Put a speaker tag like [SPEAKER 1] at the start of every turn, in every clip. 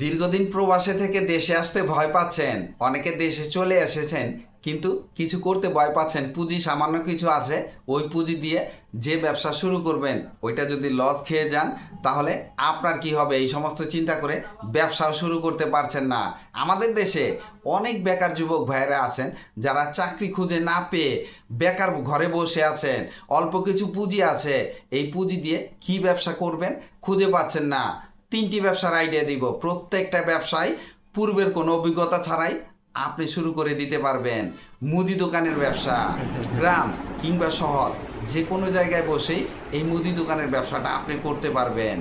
[SPEAKER 1] দীর্ঘদিন প্রবাসে থেকে দেশে আসতে ভয় পাচ্ছেন। অনেকে দেশে চলে এসেছেন, কিন্তু কিছু করতে ভয় পাচ্ছেন। পুঁজি সামান্য কিছু আছে, ওই পুঁজি দিয়ে যে ব্যবসা শুরু করবেন, ওইটা যদি লস খেয়ে যান, তাহলে আপনার কি হবে? এই সমস্ত চিন্তা করে ব্যবসাও শুরু করতে পারছেন না। আমাদের দেশে অনেক বেকার যুবক ভাইয়েরা আছেন, যারা চাকরি খুঁজে না পেয়ে বেকার ঘরে বসে আছেন। অল্প কিছু পুঁজি আছে, এই পুঁজি দিয়ে কি ব্যবসা করবেন খুঁজে পাচ্ছেন না। তিনটি ব্যবসার আইডিয়া দিব। প্রত্যেকটা ব্যবসায় পূর্বের কোনো অভিজ্ঞতা ছাড়াই আপনি শুরু করে দিতে পারবেন। মুদি দোকানের ব্যবসা, গ্রাম কিংবা শহর, যে কোনো জায়গায় বসেই এই মুদি দোকানের ব্যবসাটা আপনি করতে পারবেন।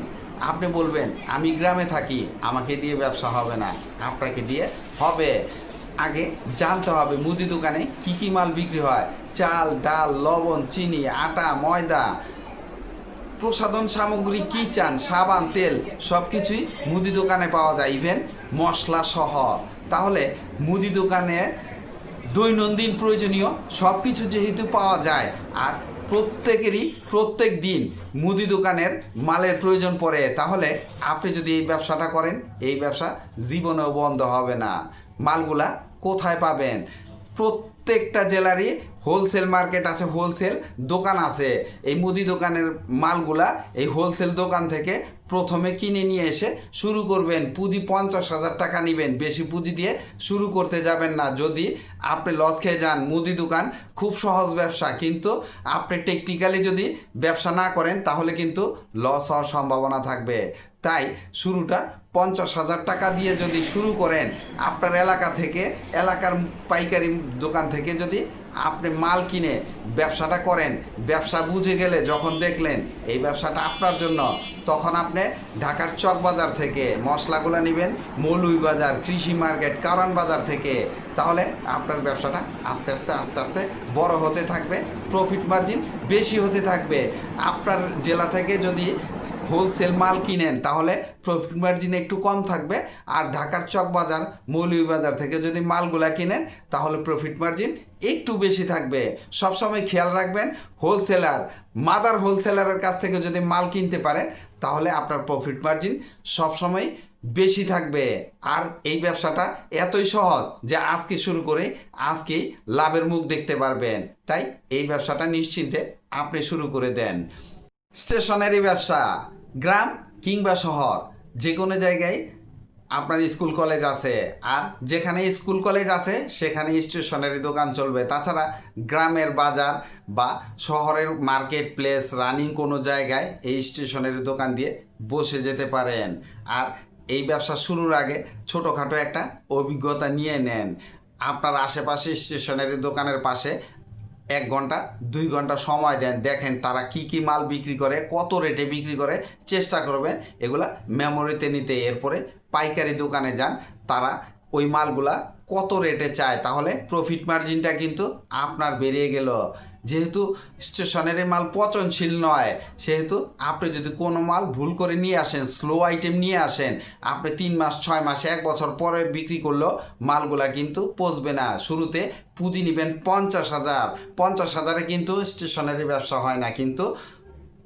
[SPEAKER 1] আপনি বলবেন, আমি গ্রামে থাকি, আমাকে দিয়ে ব্যবসা হবে না, আপনাকে দিয়ে হবে। আগে জানতে হবে মুদি দোকানে কি কি মাল বিক্রি হয়। চাল, ডাল, লবণ, চিনি, আটা, ময়দা প্রসাধন সামগ্রী কি চান? সাবান, তেল সব কিছুই মুদি দোকানে পাওয়া যায় ইভেন মশলা সহ। তাহলে মুদি দোকানে দৈনন্দিন প্রয়োজনীয় সব কিছু যেহেতু পাওয়া যায়, আর প্রত্যেকেরই প্রত্যেক দিন মুদি দোকানের মালের প্রয়োজন পড়ে, তাহলে আপনি যদি এই ব্যবসাটা করেন, এই ব্যবসা জীবনেও বন্ধ হবে না। মালগুলা কোথায় পাবেন? প্রত্যেকটা জেলারই হোলসেল মার্কেট আছে হোলসেল দোকান আছে। এই মুদি দোকানের মালগুলা এই হোলসেল দোকান থেকে প্রথমে কিনে নিয়ে এসে শুরু করবেন। পুঁজি পঞ্চাশ হাজার টাকা নেবেন, বেশি পুঁজি দিয়ে শুরু করতে যাবেন না। যদি আপনি লস খেয়ে যান, মুদি দোকান খুব সহজ ব্যবসা, কিন্তু আপনি টেকনিক্যালি যদি ব্যবসা না করেন, তাহলে কিন্তু লস হওয়ার সম্ভাবনা থাকবে। তাই শুরুটা পঞ্চাশ হাজার টাকা দিয়ে যদি শুরু করেন, আপনার এলাকা থেকে, এলাকার পাইকারি দোকান থেকে যদি আপনি মাল কিনে ব্যবসাটা করেন, ব্যবসা বুঝে গেলে যখন দেখলেন এই ব্যবসাটা আপনার জন্য, তখন আপনি ঢাকার চক বাজার থেকে মশলাগুলো নেবেন মৌলুই বাজার, কৃষি মার্কেট, কারণ বাজার থেকে, তাহলে আপনার ব্যবসাটা আস্তে আস্তে আস্তে আস্তে বড় হতে থাকবে প্রফিট মার্জিন বেশি হতে থাকবে। আপনার জেলা থেকে যদি হোলসেল মাল কিনেন, তাহলে প্রফিট মার্জিন একটু কম থাকবে। আর ঢাকার চক বাজার মৌলভীবাজার থেকে যদি মালগুলা কিনেন, তাহলে প্রফিট মার্জিন একটু বেশি থাকবে। সবসময় খেয়াল রাখবেন হোলসেলার মাদার হোলসেলারের কাছ থেকে যদি মাল কিনতে পারেন, তাহলে আপনার প্রফিট মার্জিন সবসময় বেশি থাকবে। আর এই ব্যবসাটা এতই সহজ যে আজকে শুরু করে আজকেই লাভের মুখ দেখতে পারবেন। তাই এই ব্যবসাটা নিশ্চিন্তে আপনি শুরু করে দেন। স্টেশনারি ব্যবসা, গ্রাম কিংবা শহর যে কোনো জায়গায় আপনার স্কুল কলেজ আছে। আর যেখানে স্কুল কলেজ আছে, সেখানে স্টেশনারি দোকান চলবে। তাছাড়া গ্রামের বাজার বা শহরের মার্কেট প্লেস রানিং কোনো জায়গায় এই স্টেশনারি দোকান দিয়ে বসে যেতে পারেন। আর এই ব্যবসা শুরুর আগে ছোটোখাটো একটা অভিজ্ঞতা নিয়ে নেন। আপনার আশেপাশে স্টেশনারি দোকানের পাশে এক ঘণ্টা, দুই ঘণ্টা সময় দেন, দেখেন তারা কি কি মাল বিক্রি করে, কত রেটে বিক্রি করে, চেষ্টা করবেন এগুলা মেমোরিতে নিতে। এরপরে পাইকারি দোকানে যান, তারা ওই মালগুলা কত রেটে চায়? তাহলে প্রফিট মার্জিনটা কিন্তু আপনার বেরিয়ে গেল। যেহেতু স্টেশনারি মাল পচনশীল নয়, সেহেতু আপনি যদি কোনো মাল ভুল করে নিয়ে আসেন স্লো আইটেম নিয়ে আসেন, আপনি তিন মাস, ছয় মাস, এক বছর পরে বিক্রি করলেও মালগুলা কিন্তু পচবে না। শুরুতে পুঁজি নেবেন পঞ্চাশ হাজার। পঞ্চাশ হাজারে কিন্তু স্টেশনারি ব্যবসা হয় না, কিন্তু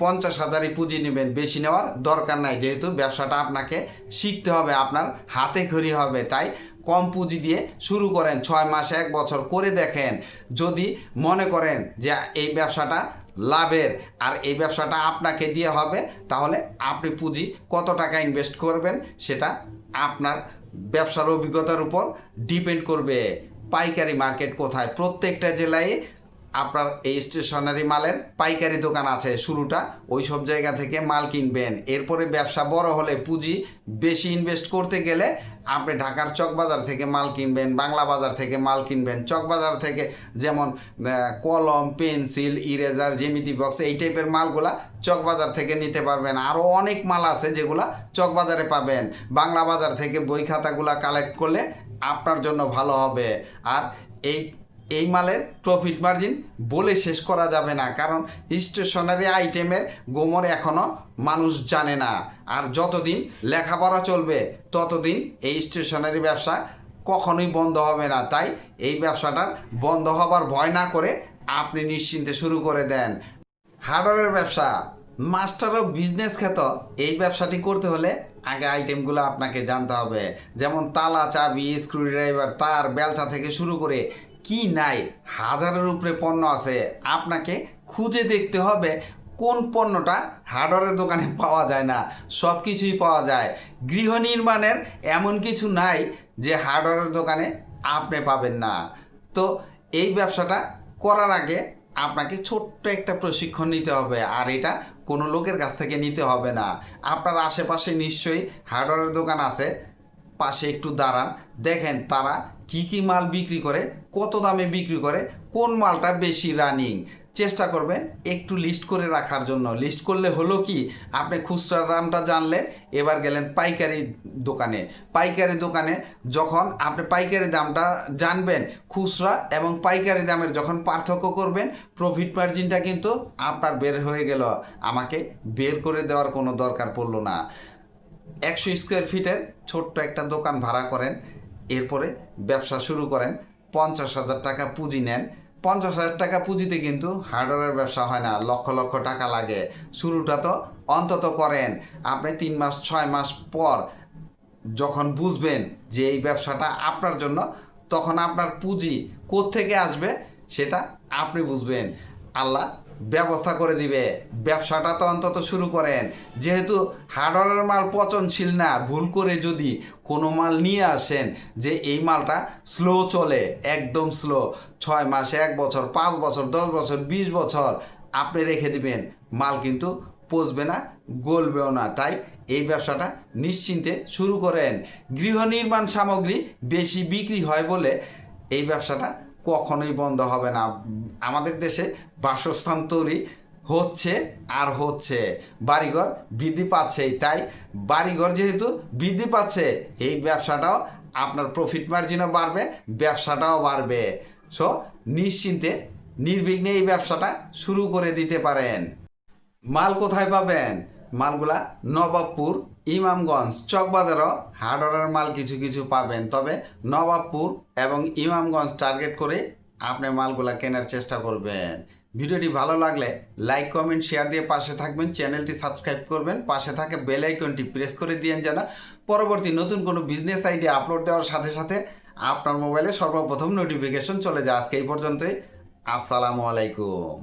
[SPEAKER 1] পঞ্চাশ হাজারই পুঁজি নেবেন, বেশি নেওয়ার দরকার নাই। যেহেতু ব্যবসাটা আপনাকে শিখতে হবে, আপনার হাতে খড়ি হবে। তাই কম পুঁজি দিয়ে শুরু করেন। ছয় মাস, এক বছর করে দেখেন। যদি মনে করেন যে এই ব্যবসাটা লাভের আর এই ব্যবসাটা আপনাকে দিয়ে হবে, তাহলে আপনি পুঁজি কত টাকা ইনভেস্ট করবেন সেটা আপনার ব্যবসার অভিজ্ঞতার উপর ডিপেন্ড করবে। পাইকারি মার্কেট কোথায়? প্রত্যেকটা জেলায় আপনার এই স্টেশনারি মালের পাইকারি দোকান আছে শুরুটা ওই সব জায়গা থেকে মাল কিনবেন। এরপরে ব্যবসা বড় হলে পুঁজি বেশি ইনভেস্ট করতে গেলে আপনি ঢাকার চকবাজার থেকে মাল কিনবেন, বাংলা বাজার থেকে মাল কিনবেন। চকবাজার থেকে যেমন কলম, পেন্সিল, ইরেজার জেমিতি বক্স, এই টাইপের মালগুলা চকবাজার থেকে নিতে পারবেন। আরও অনেক মাল আছে যেগুলা চকবাজারে পাবেন। বাংলা বাজার থেকে বই খাতাগুলা কালেক্ট করলে আপনার জন্য ভালো হবে। আর এই এই মালের প্রফিট মার্জিন বলে শেষ করা যাবে না, কারণ স্টেশনারি আইটেমের গোমর এখনও মানুষ জানে না। আর যতদিন লেখাপড়া চলবে, ততদিন এই স্টেশনারি ব্যবসা কখনোই বন্ধ হবে না। তাই এই ব্যবসাটার বন্ধ হবার ভয় না করে আপনি নিশ্চিন্তে শুরু করে দেন। হার্ডওয়্যারের ব্যবসা মাস্টার অফ বিজনেস খ্যাত, এই ব্যবসাটি করতে হলে আগে আইটেমগুলো আপনাকে জানতে হবে। যেমন তালা, চাবি স্ক্রুড্রাইভার তার, বেলচা থেকে শুরু করে কি নাই? হাজারের উপরে পণ্য আছে। আপনাকে খুঁজে দেখতে হবে কোন পণ্যটা হার্ডওয়্যারের দোকানে পাওয়া যায় না। সব কিছুই পাওয়া যায়। গৃহ নির্মাণের এমন কিছু নাই যে হার্ডওয়্যারের দোকানে আপনি পাবেন না। তো এই ব্যবসাটা করার আগে আপনাকে ছোট্ট একটা প্রশিক্ষণ নিতে হবে। আর এটা কোনো লোকের কাছ থেকে নিতে হবে না। আপনার আশেপাশে নিশ্চয়ই হার্ডওয়্যারের দোকান আছে। পাশে একটু দাঁড়ান। দেখেন তারা কি কি মাল বিক্রি করে, কত দামে বিক্রি করে, কোন মালটা বেশি রানিং চেষ্টা করবেন একটু লিস্ট করে রাখার জন্য। লিস্ট করলে হলো কি, আপনি খুচরা দামটা জানলেন, এবার গেলেন পাইকারি দোকানে। পাইকারি দোকানে যখন আপনি পাইকারি দামটা জানবেন, খুচরা এবং পাইকারি দামের যখন পার্থক্য করবেন প্রফিট মার্জিনটা কিন্তু আপনার বের হয়ে গেল। আমাকে বের করে দেওয়ার কোনো দরকার পড়ল না। একশো স্কোয়ার ফিটের ছোট্ট একটা দোকান ভাড়া করেন। এরপরে ব্যবসা শুরু করেন, পঞ্চাশ হাজার টাকা পুঁজি নেন। পঞ্চাশ হাজার টাকা পুঁজিতে কিন্তু হার্ডওয়্যারের ব্যবসা হয় না, লক্ষ লক্ষ টাকা লাগে। শুরুটা তো অন্তত করেন, আপনি তিন মাস, ছয় মাস পর যখন বুঝবেন যে এই ব্যবসাটা আপনার জন্য, তখন আপনার পুঁজি থেকে আসবে সেটা আপনি বুঝবেন। আল্লাহ ব্যবস্থা করে দিবে। ব্যবসাটা তো অন্তত শুরু করেন। যেহেতু হার্ডওয়ারের মাল পচনশীল না, ভুল করে যদি কোনো মাল নিয়ে আসেন যে এই মালটা স্লো চলে, একদম স্লো ছয় মাস এক বছর, পাঁচ বছর, দশ বছর, বিশ বছর আপনি রেখে দিবেন। মাল কিন্তু পচবে না, গলবেও না। তাই এই ব্যবসাটা নিশ্চিন্তে শুরু করেন। গৃহ নির্মাণ সামগ্রী বেশি বিক্রি হয় বলে এই ব্যবসাটা কখনোই বন্ধ হবে না। আমাদের দেশে বাসস্থান তৈরি হচ্ছে আর হচ্ছে। বাড়িঘর বৃদ্ধি পাচ্ছেই, তাই বাড়িঘর যেহেতু বৃদ্ধি পাচ্ছে, এই ব্যবসাটাও আপনার প্রফিট মার্জিনও বাড়বে, ব্যবসাটাও বাড়বে। সো নিশ্চিন্তে, নির্বিঘ্নে এই ব্যবসাটা শুরু করে দিতে পারেন। মাল কোথায় পাবেন? মালগুলা নবাবপুর, ইমামগঞ্জ, চকবাজারও হার্ডওয়ারের মাল কিছু কিছু পাবেন। তবে নবাবপুর এবং ইমামগঞ্জ টার্গেট করে আপনি মালগুলা কেনার চেষ্টা করবেন। ভিডিওটি ভালো লাগলে লাইক কমেন্ট শেয়ার দিয়ে পাশে থাকবেন। চ্যানেলটি সাবস্ক্রাইব করবেন। পাশে থাকে বেল আইকনটি প্রেস করে দিয়েন যেন পরবর্তী নতুন কোনো বিজনেস আইডিয়া আপলোড দেওয়ার সাথে সাথে আপনার মোবাইলে সর্বপ্রথম নোটিফিকেশন চলে যায়। আজকে এই পর্যন্তই। আসসালামু আলাইকুম।